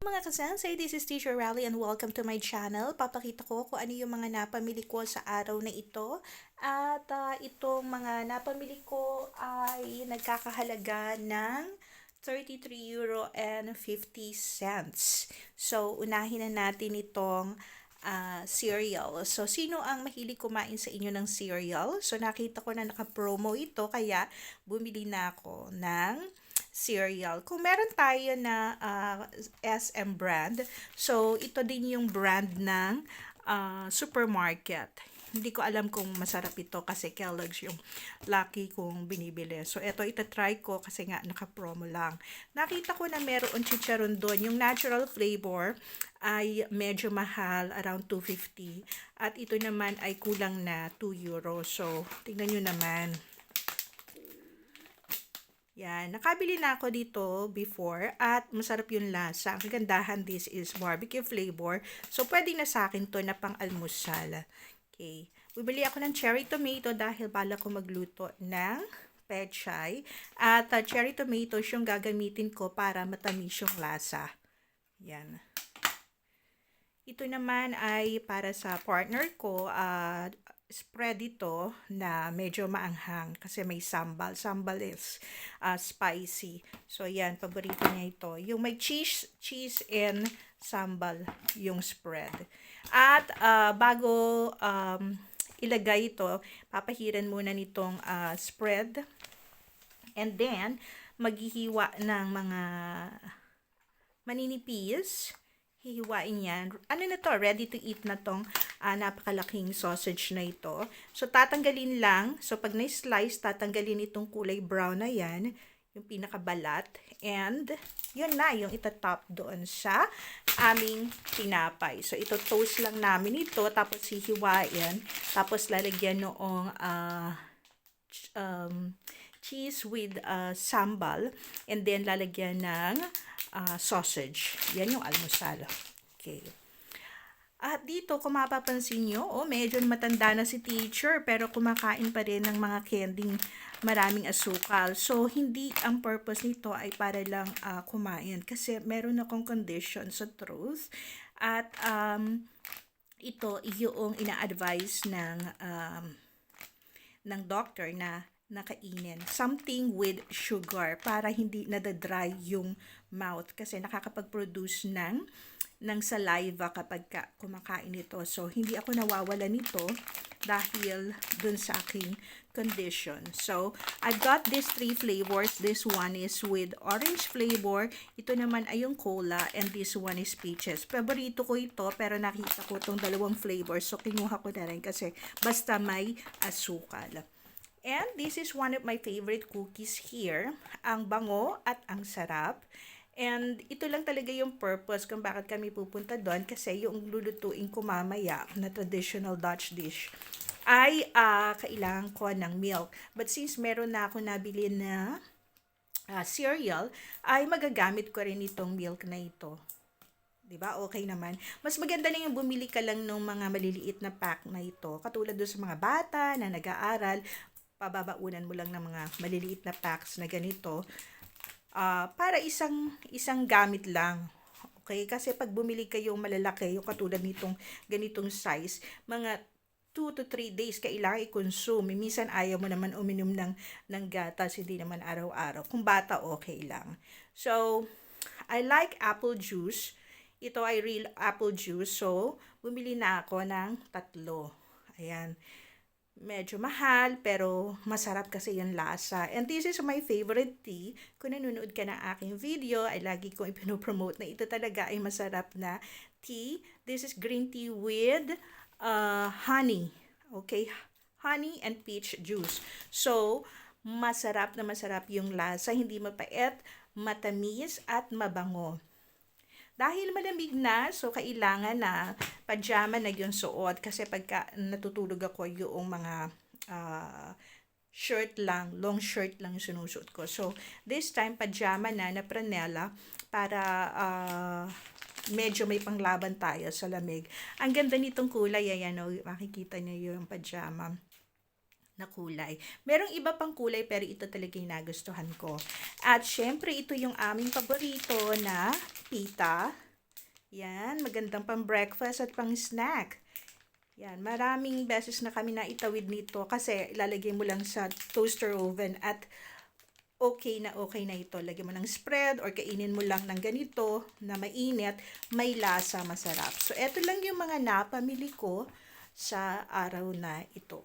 Mga kasansay, this is Teacher Rally and welcome to my channel. Papakita ko kung ano yung mga napamili ko sa araw na ito. At ah, itong mga napamili ko ay nagkakahalaga ng 33 euro and 50 cents. So, unahin na natin itong ah, cereal. So, sino ang mahilig kumain sa inyo ng cereal? So, nakita ko na naka-promo ito, kaya bumili na ako ng cereal. Kung meron tayo na ah, SM brand, so ito din yung brand ng ah, supermarket. Hindi ko alam kung masarap ito kasi Kellogg's yung lucky kong binibili. So, ito itatry ko kasi nga naka-promo lang. Nakita ko na meron chicharon doon. Yung natural flavor ay medyo mahal, around 250. At ito naman ay kulang na 2 euro. So, tingnan nyo naman. Yan, nakabili na ako dito before at masarap yung lasa. Ang kagandahan this is barbecue flavor. So, pwede na sa akin to na pang almusal. Okay. Bibili ako ng cherry tomato dahil bala ko magluto ng pechay. At uh, cherry tomatoes yung gagamitin ko para matamis yung lasa. Yan. Ito naman ay para sa partner ko, ah, spread ito na medyo maanghang kasi may sambal. Sambal is ah, spicy. So, yan, paborito niya ito. Yung may cheese, cheese and sambal yung spread. At ah, bago um, ilagay ito, papahiran muna nitong ah, spread. And then, maghihiwa ng mga maninipis. Hihiwain yan. Ano na to? Ready to eat na tong ah, napakalaking sausage na ito. So, tatanggalin lang. So, pag na-slice, tatanggalin itong kulay brown na yan. Yung pinakabalat. And, yun na, yung itatop doon sa aming tinapay. So, ito toast lang namin ito. Tapos, hihiwain. Tapos, lalagyan noong ch- um, cheese with uh, sambal and then lalagyan ng uh, sausage. Yan yung almusal. Okay. At dito, kung mapapansin nyo, oh, medyo matanda na si teacher, pero kumakain pa rin ng mga candying maraming asukal. So, hindi ang purpose nito ay para lang ah, kumain. Kasi meron akong condition sa truth. At um, ito yung ina-advise ng um, ng doctor na nakainin. Something with sugar para hindi nadadry yung mouth kasi nakakapag-produce ng ng saliva kapag ka kumakain ito. So, hindi ako nawawala nito dahil dun sa aking condition. So, I've got these three flavors. This one is with orange flavor. Ito naman ay yung cola and this one is peaches. Paborito ko ito pero nakita ko itong dalawang flavors. So, kinuha ko na rin kasi basta may asukal. And this is one of my favorite cookies here. Ang bango at ang sarap. And ito lang talaga yung purpose kung bakit kami pupunta doon kasi yung lulutuin ko mamaya na traditional Dutch dish ay ah, kailangan ko ng milk. But since meron na ako nabili na ah, cereal, ay magagamit ko rin itong milk na ito. 'di ba? Okay naman. Mas maganda na yung bumili ka lang ng mga maliliit na pack na ito. Katulad doon sa mga bata na nag-aaral, pababaunan mo lang ng mga maliliit na packs na ganito. ah para isang isang gamit lang. Okay? Kasi pag bumili kayo malalaki, yung katulad nitong ganitong size, mga 2 to 3 days kailangan i-consume. Minsan ayaw mo naman uminom ng, ng gatas, hindi naman araw-araw. Kung bata, okay lang. So, I like apple juice. Ito ay real apple juice. So, bumili na ako ng tatlo. Ayan. Medyo mahal, pero masarap kasi yung lasa. And this is my favorite tea. Kung nanonood ka ng aking video, ay lagi kong ipinopromote na ito talaga ay masarap na tea. This is green tea with uh, honey. Okay? Honey and peach juice. So, masarap na masarap yung lasa. Hindi mapait, matamis, at mabango. Dahil malamig na, so kailangan na pajama na yung suot. Kasi pagka natutulog ako yung mga ah, shirt lang, long shirt lang yung sinusuot ko. So, this time, pajama na na pranela para ah, medyo may panglaban tayo sa lamig. Ang ganda nitong kulay, ayan o, makikita niyo yung pajama na kulay. Merong iba pang kulay pero ito talaga yung nagustuhan ko. At syempre ito yung aming paborito na pita. Yan, magandang pang breakfast at pang snack. Yan, maraming beses na kami na itawid nito kasi ilalagay mo lang sa toaster oven at okay na okay na ito. Lagyan mo ng spread or kainin mo lang ng ganito na mainit, may lasa, masarap. So, eto lang yung mga napamili ko sa araw na ito.